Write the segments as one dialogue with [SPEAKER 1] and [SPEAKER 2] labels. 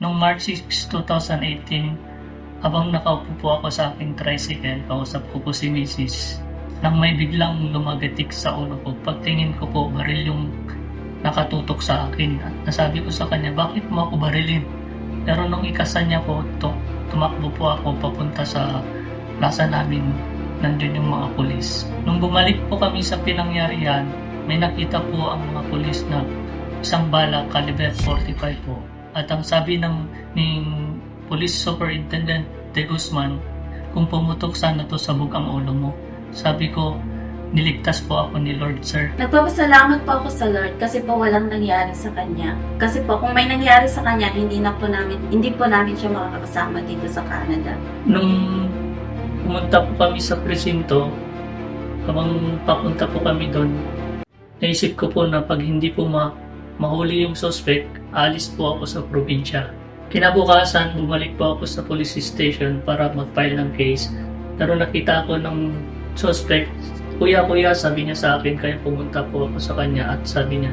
[SPEAKER 1] Noong March 6, 2018, habang nakaupo po ako sa aking tricycle, kausap ko po si Mrs. Nang may biglang lumagatik sa ulo ko, pagtingin ko po, baril yung nakatutok sa akin. At nasabi ko sa kanya, bakit mo ako barilin? Pero nung ikasan niya po, to, tumakbo po ako papunta sa plaza namin. Nandun yung mga pulis. Nung bumalik po kami sa pinangyarihan, may nakita po ang mga pulis na isang bala caliber 45 po. At ang sabi ng ni Police Superintendent De Guzman, kung pumutok sana to sa bugang ulo mo. Sabi ko, niligtas po ako ni Lord Sir.
[SPEAKER 2] Nagpapasalamat po ako sa Lord kasi po walang nangyari sa kanya. Kasi po kung may nangyari sa kanya, hindi na po namin hindi po namin siya makakasama dito sa Canada.
[SPEAKER 1] Nung pumunta po kami sa presinto, habang papunta po kami doon, naisip ko po na pag hindi po ma mahuli yung suspect, alis po ako sa probinsya. Kinabukasan, bumalik po ako sa police station para mag-file ng case. Pero nakita ko ng suspect, Kuya, kuya, sabi niya sa akin, kaya pumunta po ako sa kanya at sabi niya,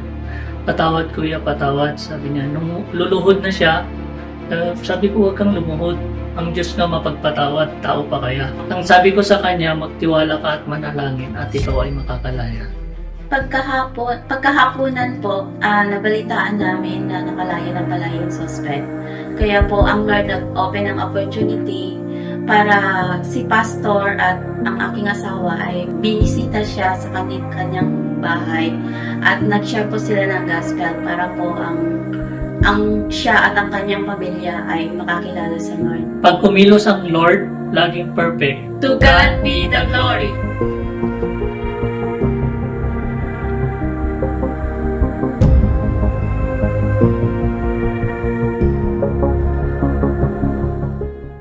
[SPEAKER 1] patawad kuya, patawad. Sabi niya, nung luluhod na siya, eh, sabi ko, huwag kang lumuhod. Ang Diyos nga mapagpatawad, tao pa kaya. Ang sabi ko sa kanya, magtiwala ka at manalangin at ikaw ay makakalaya.
[SPEAKER 2] Pagkahapon, pagkahaponan po, ah, nabalitaan namin na nakalaya na pala yung suspect. Kaya po ang Lord nag-open ng opportunity para si pastor at ang aking asawa ay binisita siya sa kanyang bahay at nag-share po sila ng gospel para po ang ang siya at ang kanyang pamilya ay makakilala sa Lord.
[SPEAKER 1] Pag kumilos ang Lord, laging perfect.
[SPEAKER 2] To God be the glory!